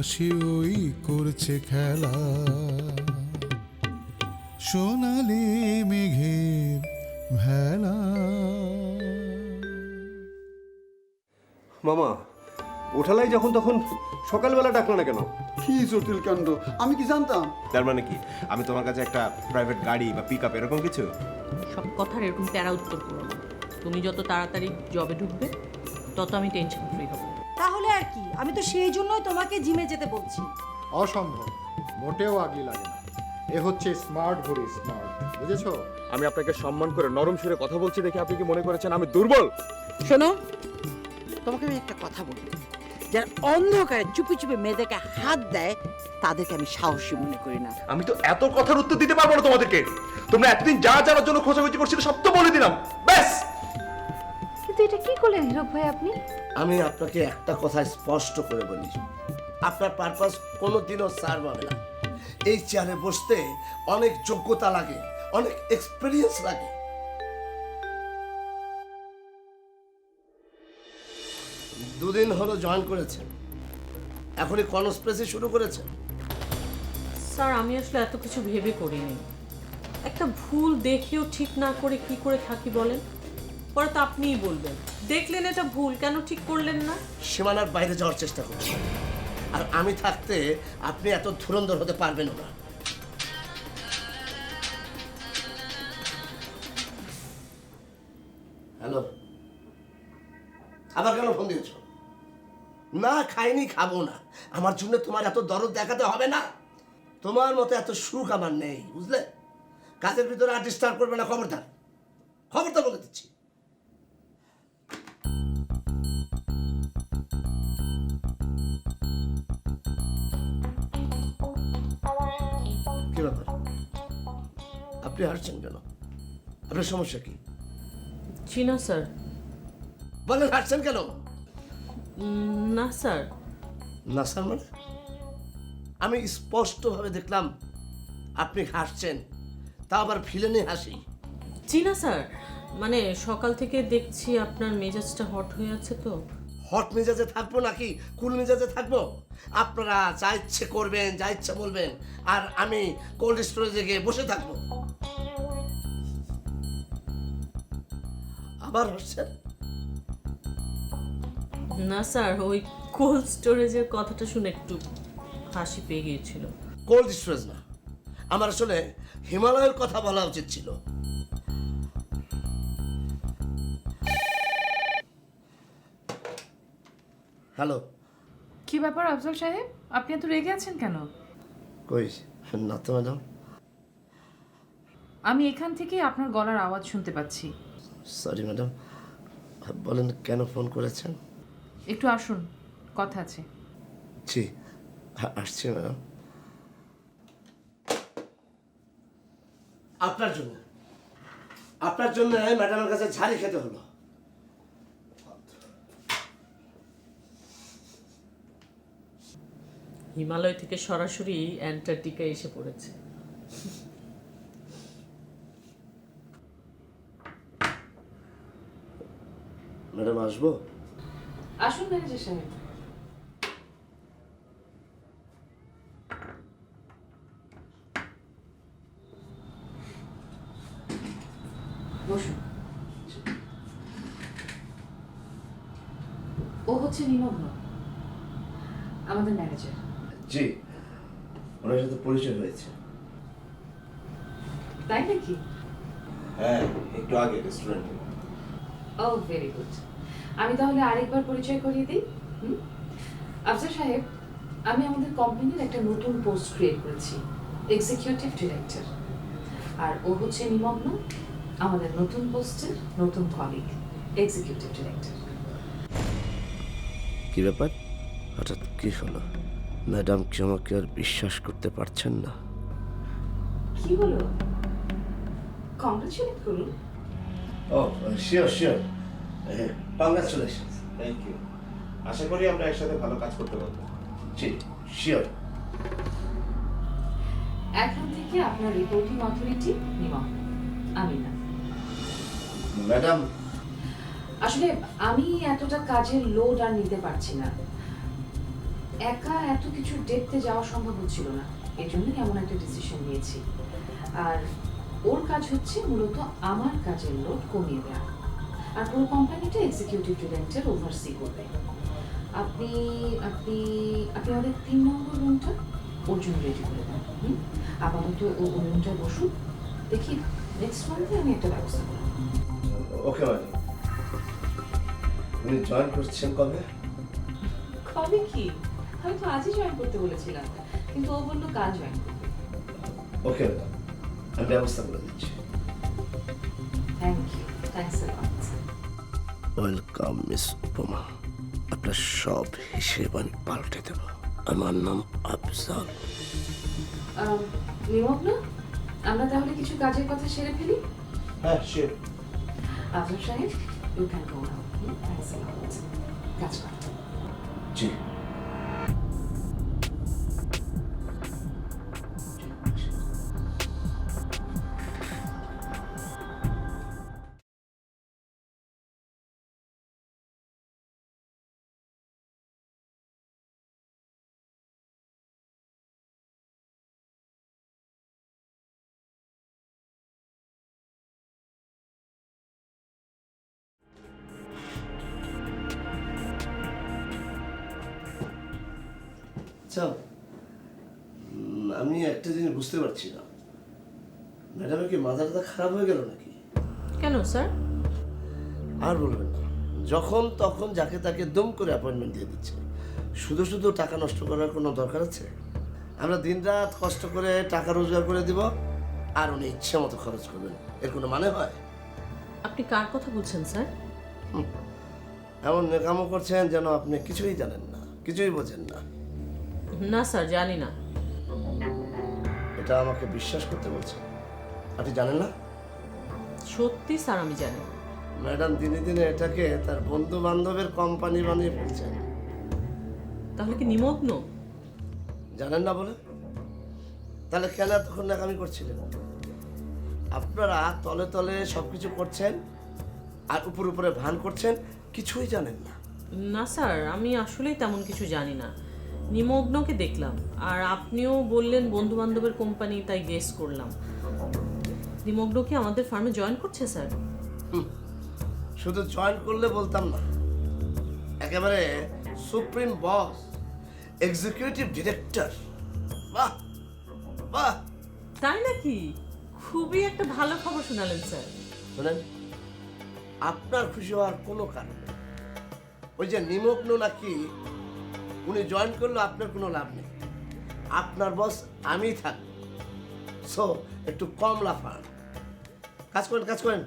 আকাশে ওই করছে খেলা। সোনালি মেঘের ভেলা। মামা ওঠালাই যখন তখন সকালবেলা ডাকলো না কেন? কি জটিল কাণ্ড আমি কি জানতাম? তার মানে কি? আমি তোমার কাছে একটা প্রাইভেট গাড়ি বা পিক আপ এরকম কিছু? সব কথার এরকম তেরা উত্তর করো না। তুমি যত তাড়াতাড়ি জবে ঢুকবে তত আমি টেনশন ফ্রি হব। আর কি? আমি তো সেই জন্যই তোমাকে জিমে যেতে বলছি। অসম্ভব। মোটেও আগলি লাগে না। এ হচ্ছে স্মার্ট ঘড়ি স্মার্ট বুঝেছ? আমি আপনাকে সম্মান করে নরম সুরে কথা বলছি দেখে আপনি কি মনে করেছেন আমি দুর্বল? শোনো তোমাকে আমি একটা কথা বলি। যারা অন্ধকারে চুপি চুপি মেয়েদেরকে হাত দেয় তাদেরকে আমি সাহসী মনে করি না। আমি তো এত কথার উত্তর দিতে পারব না তোমাদেরকে। তোমরা এতদিন যা জানার জন্য খোঁজাখুঁজি করছিলে সব তো বলে দিলাম। ব্যাস! কিন্তু এটা কি করলেন হীরক ভাই আপনি? আমি আপনাকে একটা কথা স্পষ্ট করে বলি। আপনার পারপাস কোনোদিনও সার্ভ হবে না। এই চেয়ারে বসতে অনেক যোগ্যতা লাগে, অনেক এক্সপিরিয়েন্স লাগে। দুদিন হলো জয়েন করেছেন। এখনই কনস্প্রেসি শুরু করেছেন। স্যার, আমি আসলে এত কিছু ভেবে করিনি। একটা ভুল দেখেও ঠিক না করে কি করে থাকি বলেন? পরে তো আপনিই বলবেন। দেখলেন এটা ভুল, কেন ঠিক করলেন না? সীমানার বাইরে যাওয়ার চেষ্টা করছেন আর আমি থাকতে আপনি এত ধুরন্ধর হতে পারবেন না। হ্যালো। আবার কেন ফোন দিয়েছ? না খাইনি, খাব না। আমার জন্য তোমার এত দরদ দেখাতে হবে না। তোমার মতো এত সুখ আমার নেই, বুঝলে? কাজের ভিতরে আর ডিস্টার্ব করবে না, খবরদার। খবরদার বলে দিচ্ছি। আপনি হাসছেন কেন? আপনার সমস্যা কি? জি না স্যার। বলেন হাসছেন কেন? না স্যার। না স্যার মানে? আমি স্পষ্টভাবে দেখলাম আপনি হাসছেন তা আবার ভিলেনে হাসি। জি না স্যার। মানে সকাল থেকে দেখছি আপনার মেজাজটা হট হয়ে আছে তো। হট মেজাজে থাকব নাকি? কুল মেজাজে থাকব? আপনারা যা ইচ্ছে করবেন যা ইচ্ছে বলবেন আর আমি কোল্ড স্টোরেজে গিয়ে বসে থাকব। আবার না স্যার ওই কোল্ড স্টোরেজের কথাটা শুনে একটু হাসি পেয়ে গিয়েছিল। কোল্ড স্টোরেজ না আমার আসলে হিমালয়ের কথা বলা উচিত ছিল। হ্যালো। কি ব্যাপার আফজল সাহেব? আপনি এত রেগে আছেন কেন? কই না তো ম্যাডাম। আমি এখান থেকে আপনার গলার আওয়াজ শুনতে পাচ্ছি। Sorry madam. বলেন কেন ফোন করেছেন? একটু আসুন কথা আছে। জি আসছি ম্যাডাম। আপনার জন্য। আপনার জন্য ম্যাডামের কাছে ঝাড়ি খেতে হলো। হিমালয় থেকে সরাসরি অ্যান্টার্কটিকা এসে পড়েছে। ম্যাডাম আসব? আসুন ম্যানেজার সাহেব। বসুন। ও হচ্ছে নিমগ্ন আমাদের ম্যানেজার। জি ওনার সাথে পরিচয় হয়েছে। তাই নাকি? হ্যাঁ একটু আগে রেস্টুরেন্টে। Oh very good. আমি তাহলে আরেকবার পরিচয় করিয়ে দিই? হুম? আফজার সাহেব আমি আমাদের কোম্পানির একটা নতুন পোস্ট ক্রিয়েট করেছি এক্সিকিউটিভ ডিরেক্টর আর ও হচ্ছে নিমগ্ন আমাদের নতুন পোস্টের নতুন কলিগ এক্সিকিউটিভ ডিরেক্টর কি কি ব্যাপার? হঠাৎ কি হলো? ম্যাডাম কি আমাকে আর বিশ্বাস করতে পারছেন না? কি হলো? কংগ্রেচুলেট করুন। ও sure sure congratulation thank you আশা করি আমরা একসাথে ভালো কাজ করতে পারব। জি শিওর এখন থেকে আপনার রিপোর্টিং অথরিটি নিমা আমি না ম্যাডাম আসলে আমি এতটা কাজের লোড আর নিতে পারছি না। একা এত কিছু দেখতে যাওয়া সম্ভব হচ্ছিল না। এই জন্যই এমন একটা ডিসিশন নিয়েছি। আর ওর কাজ হচ্ছে মূলত আমার কাজের লোড কমিয়ে দেওয়া আর পুরো কোম্পানিটা এক্সিকিউটিভ ডিরেক্টর ওভারসি করবে। আপনি আপনি আপনি আমাদের তিন নম্বর রুমটা ওর জন্য রেডি করে দেন? আপাতত ও ওই রুমটায় বসুন। দেখি নেক্সট মান্থে আমি একটা ব্যবস্থা করব। ওকে উনি জয়েন করছেন কবে? কবে কি? আমি তো আজই জয়েন করতে বলেছিলাম। কিন্তু ও বলল কাল জয়েন করবে। ওকে ম্যাডাম আমি ব্যবস্থা করে দিচ্ছি। Thank you thanks welcome miss Upama আপনার সব হিসেব আমি পাল্টে দেব। আমার নাম আফজাল। নিমগ্ন আমরা তাহলে কিছু কাজের কথা সেরে ফেলি? হ্যাঁ শিওর আফজাল সাহেব you can go now thanks কাজ করো। জি। আচ্ছা আমি একটা জিনিস বুঝতে পারছি না। ম্যাডামের কি মাথাটা খারাপ হয়ে গেল নাকি? কেন স্যার? আর বলবেন না। যখন তখন যাকে তাকে দম করে অ্যাপয়েন্টমেন্ট দিয়ে দিচ্ছে। শুধু শুধু টাকা নষ্ট করার কোনো দরকার আছে? আমরা দিনরাত কষ্ট করে টাকা রোজগার করে দিব আর উনি ইচ্ছে মতো খরচ করবেন। এর কোনো মানে হয়? আপনি কার কথা বলছেন স্যার? এমন নেকামো করছেন যেন আপনি কিছুই জানেন না কিছুই বোঝেন না। না স্যার জানি না। এটা আমাকে বিশ্বাস করতে বলছে। আপনি জানেন না? সত্যি স্যার আমি জানি। ম্যাডাম দিনে দিনে এটাকে তার বন্ধু বান্ধবের কোম্পানি বানিয়ে ফেলছেন। তাহলে কি নিমগ্ন? জানেন না বলে? তাহলে কেন এতক্ষণ নাকামি করছিলেন? আপনারা তলে তলে সব কিছু করছেন আর উপর উপরে ভান করছেন কিছুই জানেন না। না স্যার আমি আসলেই তেমন কিছু জানি না। নিমগ্নকে দেখলাম। আর আপনিও বললেন বন্ধু বান্ধবের কোম্পানি তাই গেস করলাম। নিমগ্ন কি আমাদের ফার্মে জয়েন করছে স্যার শুধু জয়েন করলে বলতাম না। একেবারে সুপ্রিম বস এক্সিকিউটিভ ডিরেক্টর বাহ বাহ। তাই নাকি? খুবই একটা ভালো খবর শোনালেন স্যার শোনেন আপনার খুশি হওয়ার কোনো কারণ ওই যে নিমগ্ন নাকি উনি জয়েন করলে, আপনার কোনো লাভ নেই। আপনার বস আমিই থাকব। সো একটু কম লাফান কাজ করেন কাজ করেন।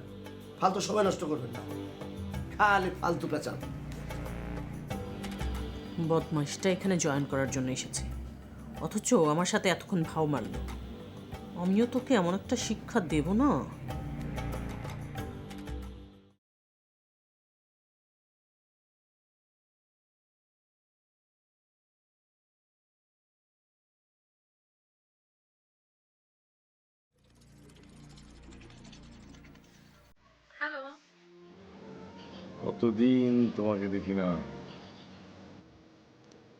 ফালতু সময় নষ্ট করবেন না। খালি ফালতু পেঁচান। বদমাইশটা এখানে জয়েন করার জন্য এসেছে। অথচ আমার সাথে এতক্ষণ ভাও মারল। আমিও তোকে এমন একটা শিক্ষা দেব না? দেখি না?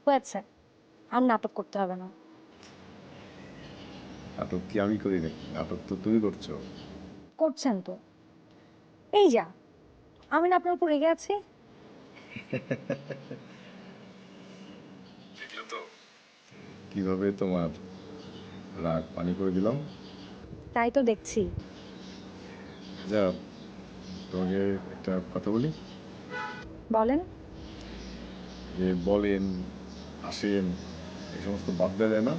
হয়েছে। আর নাটক করতে হবে না। নাটক কি আমি করি নাকি? নাটক তো তুমি করছ। করছেন তো। এই যা আমি না আপনার উপর রেগে আছি। কীভাবে তোমার রাগ পানি করে দিলাম? তাই তো দেখছি। যা তোমাকে একটা কথা বলি। বলেন। যে বলেন আসেন এই সমস্ত বাদ দেওয়া যায় না।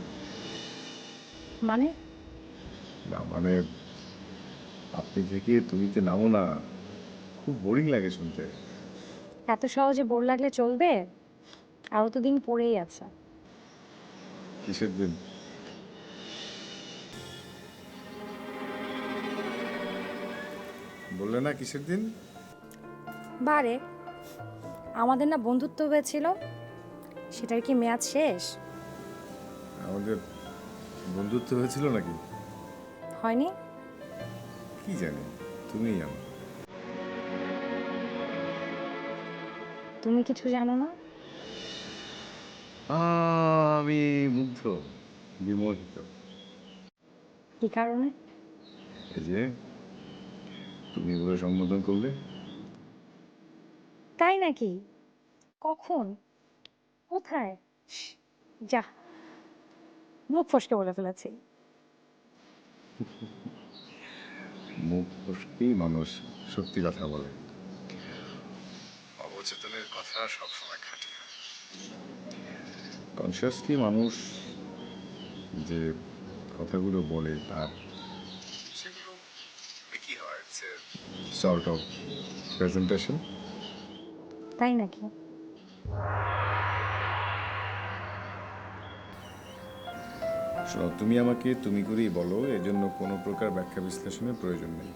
মানে? না মানে আপনি থেকে তুমিতে নামো না। খুব বোরিং লাগে শুনতে। এত সহজে বোর লাগলে চলবে? আরও তো দিন পড়েই আছে। কিসের দিন? বললে না কিসের দিন? বারে। আমাদের না বন্ধুত্ব হয়েছিল। সেটার কি মেয়াদ শেষ? আমাদের বন্ধুত্ব হয়েছিল নাকি? হয়নি? কি জানি তুমিই জানো। তুমি কিছু জানো না? আমি মুগ্ধ বিমোহিত। কি কারণে? এই যে তুমি বলে সম্বোধন করলে। তাই নাকি? কখন? কোথায়? যা। মুখ ফসকে বলে ফেলেছি। মুখ ফসকেই মানুষ সত্যি কথা বলে। অবচেতনের কথা সবসময় খাঁটি কনসিয়াসলি মানুষ যে কথাগুলো বলে তার সেগুলো কি হয় সর্ট অফ প্রেজেন্টেশন তাই নাকি? শোনো তুমি আমাকে তুমি করেই বলো এজন্য কোনো প্রকার ব্যাখ্যা বিশ্লেষণের প্রয়োজন নেই।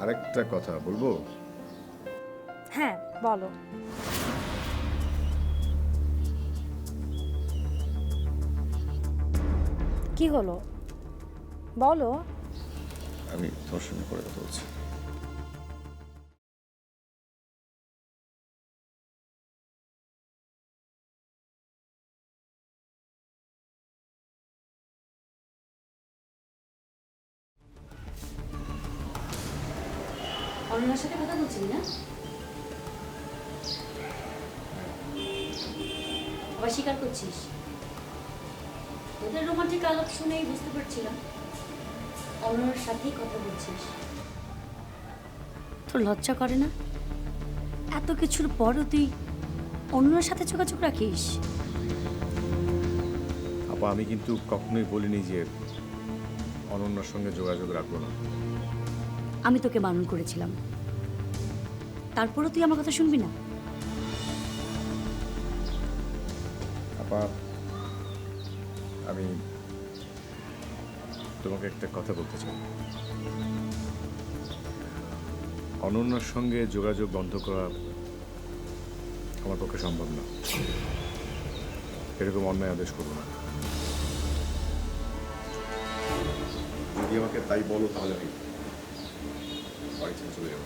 আরেকটা কথা বলব? হ্যাঁ বলো। কি হলো? বলো। আমি তোমার সঙ্গে পরে কথা বলছি। অরুণার সাথে কথা বলছিলি না? আবার স্বীকার করছিস? তোদের রোমান্টিক আলাপ শুনেই বুঝতে পারছিলাম। অরুণার সাথেই কথা বলছিস। তোর লজ্জা করে না? এত কিছুর পরও তুই অন্যের সাথে যোগাযোগ রাখিস? আপা, আমি কিন্তু কখনোই বলিনি যে অনন্যার সঙ্গে যোগাযোগ রাখব না। আমি তোকে বারণ করেছিলাম। তারপরও তুই আমার কথা শুনবি না? আপা, আমি তোমাকে একটা কথা বলতে চাই। অনন্যার সঙ্গে যোগাযোগ বন্ধ করা আমার পক্ষে সম্ভব না। এরকম অন্যায় আদেশ করব না। যদি আমাকে তাই বলো তাহলে আমি বাড়ি ছেড়ে চলে যাব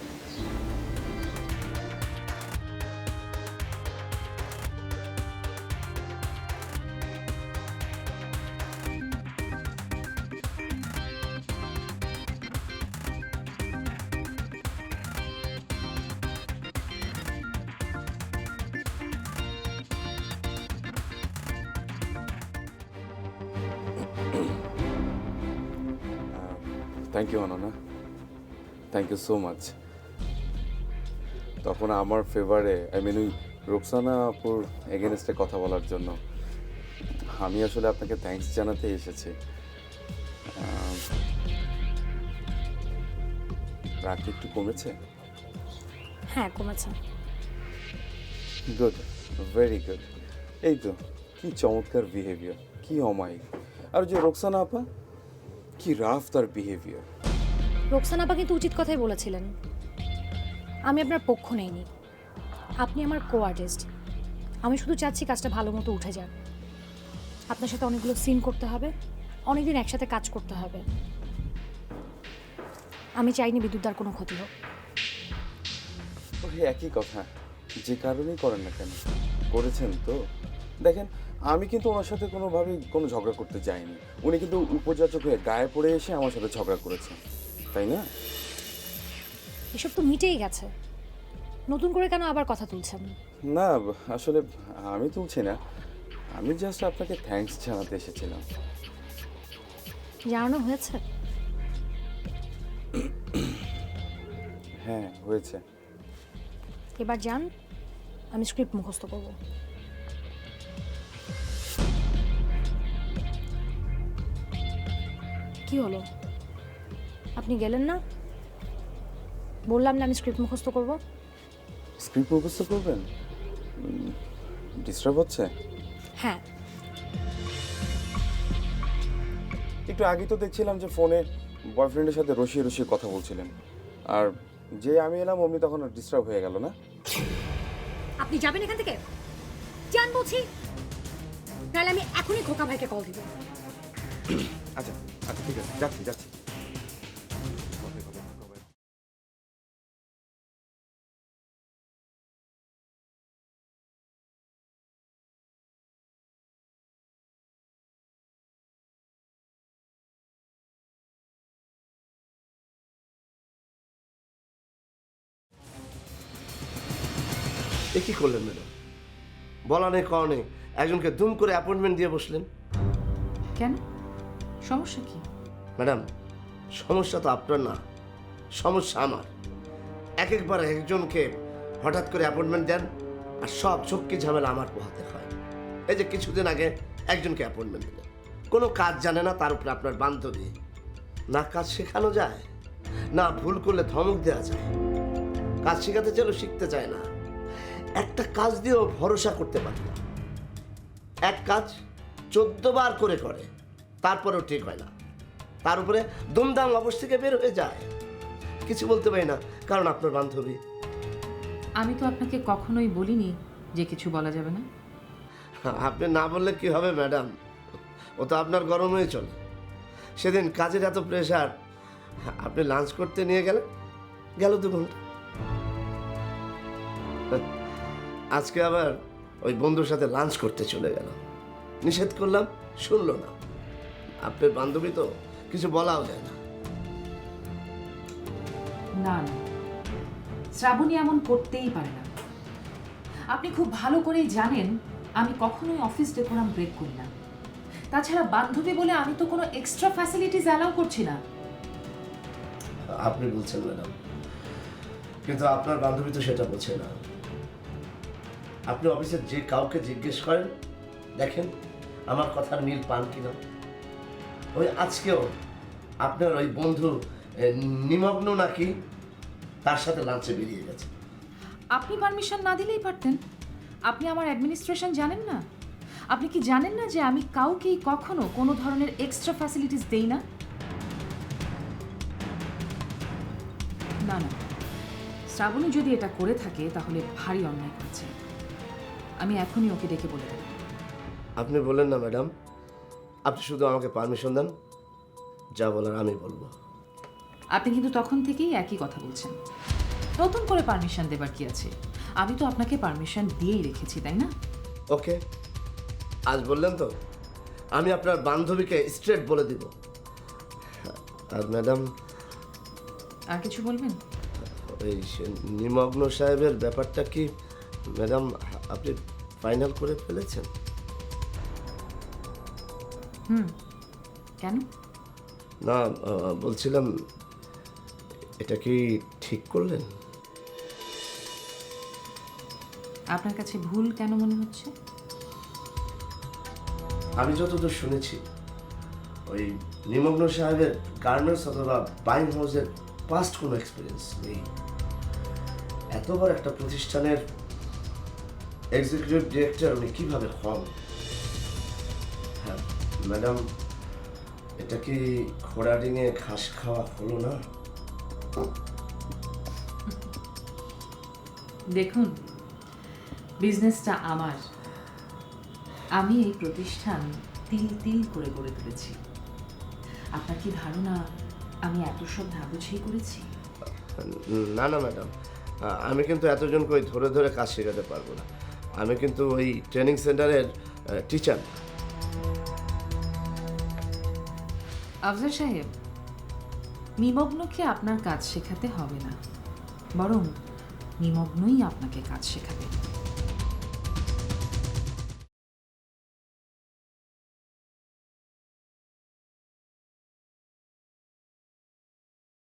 থ্যাংক ইউ অননা থ্যাংক ইউ সো মাচ তখন আমার ফেভারে আই মিন ওই রোকসানা আপুর এগেনস্টে কথা বলার জন্য আমি আসলে আপনাকে থ্যাঙ্কস জানাতে এসেছি। রাগ একটু কমেছে? হ্যাঁ কমেছে। গুড ভেরি গুড এই তো কি চমৎকার বিহেভিয়ার কি অমায়িক। আর যে রোকসানা আপা কি রাফ তার বিহেভিয়ার রোকসান আপা কিন্তু উচিত কথাই বলেছিলেন। আমি আপনার পক্ষ নেইনি। আপনি আমার কো আর্টিস্ট আমি শুধু চাচ্ছি কাজটা ভালো মতো উঠে যাক। আপনার সাথে অনেকগুলো সিন করতে হবে, অনেকদিন একসাথে কাজ করতে হবে। আমি চাইনি বিদ্যুৎদার কোনো ক্ষতি হোক। ওই একই কথা। যে কারণেই করেন না কেন? করেছেন তো? দেখেন, আমি কিন্তু ওনার সাথে কোনোভাবেই কোনো ঝগড়া করতে যাইনি। উনি কিন্তু উপযাচক হয়ে গায়ে পড়ে এসে আমার সাথে ঝগড়া করেছেন। তাই না? এসব তো মিটেই গেছে। নতুন করে কেন আবার কথা তুলছেন? না আসলে আমি তুলছি না। আমি জাস্ট আপনাকে থ্যাঙ্কস জানাতে এসেছিলাম। জানানো হয়েছে? হ্যাঁ হয়েছে। এবার যান আমি স্ক্রিপ্ট মুখস্থ করব। কি হলো? আপনি গেলেন না? বললাম না আমি স্ক্রিপ্ট মুখস্থ করব। স্ক্রিপ্ট মুখস্থ করবেন? ডিস্টার্ব হচ্ছে? হ্যাঁ। একটু আগে তো দেখছিলাম যে ফোনে বয়ফ্রেন্ডের সাথে রসিয়ে রসিয়ে কথা বলছিলেন। আর যে আমি এলাম অমনি তখন ডিস্টার্ব হয়ে গেল না? আপনি যাবেন এখান থেকে? যান বলছি। তাহলে আমি এখনই খোকা ভাইকে কল দিব। আচ্ছা আচ্ছা ঠিক আছে যাচ্ছি যাচ্ছি। এ কি করলেন ম্যাডাম? বলা নেই কওয়া নেই। একজনকে দুম করে অ্যাপয়েন্টমেন্ট দিয়ে বসলেন। কেন? সমস্যা কি? ম্যাডাম সমস্যা তো আপনার না সমস্যা আমার। এক একবার একজনকে হঠাৎ করে অ্যাপয়েন্টমেন্ট দেন আর সব চক্কি ঝামেলা আমার পোহাতে হয়। এই যে কিছুদিন আগে একজনকে অ্যাপয়েন্টমেন্ট দিলেন। কোনো কাজ জানে না তার উপরে আপনার বান্ধবী। না কাজ শেখানো যায় না ভুল করলে ধমক দেওয়া যায়। কাজ শেখাতে চাইলেও শিখতে চায় না। একটা কাজ দিয়েও ভরসা করতে পারে না। এক কাজ চোদ্দ বার করে করে তারপরেও ঠিক হয় না। তার উপরে দুমদাম অবশ থেকে বের হয়ে যায়। কিছু বলতে পারি না কারণ আপনার বান্ধবী। আমি তো আপনাকে কখনোই বলিনি যে কিছু বলা যাবে না। আপনি না বললে কি হবে ম্যাডাম? ও তো আপনার গরম হয়ে চলে। সেদিন কাজের এত প্রেশার আপনি লাঞ্চ করতে নিয়ে গেলেন? গেল দু ঘণ্টা। আজকে আবার ওই বন্ধুর সাথে লাঞ্চ করতে চলে গেল নিষেধ করলাম শুনলো না। আপনার বান্ধবী তো কিছু বলাও যায় না। না না। শ্রাবণী এমন করতেই পারে না। আপনি খুব ভালো করেই জানেন আমি কখনোই অফিস ডেকোরাম ব্রেক করি না। তাছাড়া বান্ধবী বলে আমি তো কোনো এক্সট্রা ফ্যাসিলিটিস অ্যালাউ করছি না। আপনি বলছেন ম্যাডাম কিন্তু আপনার বান্ধবী তো সেটা বোঝে না। আপনি অফিসের যে কাউকে জিজ্ঞেস করেন, দেখেন আমার কথার মিল পান কিনা। ওই আজকেও আপনার ওই বন্ধু নিমগ্ন নাকি, তার সাথে লাঞ্চে বেরিয়ে গেছে। আপনি পারমিশন না দিলেই পারতেন। আপনি আমার অ্যাডমিনিস্ট্রেশন জানেন না। আপনি কি জানেন না যে আমি কাউকেই কখনো কোনো ধরনের এক্সট্রা ফ্যাসিলিটিস দেই না? না না। শ্রাবণী যদি এটা করে থাকে, তাহলে ভারী অন্যায় করেছে। আমি এখনই ওকে ডেকে বলে দেব। আপনি বলেন না ম্যাডাম। আপনি শুধু আমাকে পারমিশন দেন। যা বলার আমি বলব। আপনি কিন্তু তখন থেকেই একই কথা বলছেন। নতুন করে পারমিশন দেবার কি আছে? আমি তো আপনাকে পারমিশন দিয়েই রেখেছি তাই না? ওকে। আজ বললেন তো আমি আপনার বান্ধবীকে স্ট্রেট বলে দিব। আর ম্যাডাম আর কিছু বলবেন? ওই সে নিমগ্ন সাহেবের ব্যাপারটা কি ম্যাডাম আপনি ফাইনাল করে ফেলেছেন। হুম কেন? না আহ, বলছিলাম এটা কি ঠিক করলেন? আপনার কাছে ভুল কেন মনে হচ্ছে? আমি যতদূর শুনেছি ওই নিমগ্ন সাহেবের গার্মেন্টস অথবা বাইং হাউসের পাস্ট কোনো এক্সপিরিয়েন্স নেই। এতবার একটা প্রতিষ্ঠানের এক্সিকিউটিভ ডিরেক্টর উনি কীভাবে হন? হ্যাঁ ম্যাডাম এটা কি ঘোড়া ডিঙে ঘাস খাওয়া হলো না? দেখুন বিজনেসটা আমার। আমি এই প্রতিষ্ঠান তিল তিল করে গড়ে তুলেছি। আপনার কি ধারণা আমি এত সব ধাবুঝেই করেছি? না না ম্যাডাম আমি কিন্তু এতজনকে ওই ধরে ধরে কাজ শেখাতে পারব না। আমি কিন্তু ওই ট্রেনিং সেন্টারের টিচার আফজাল সাহেব নিমগ্নকে আপনার কাজ শেখাতে হবে না? বরং নিমগ্নই আপনাকে কাজ শেখাবে।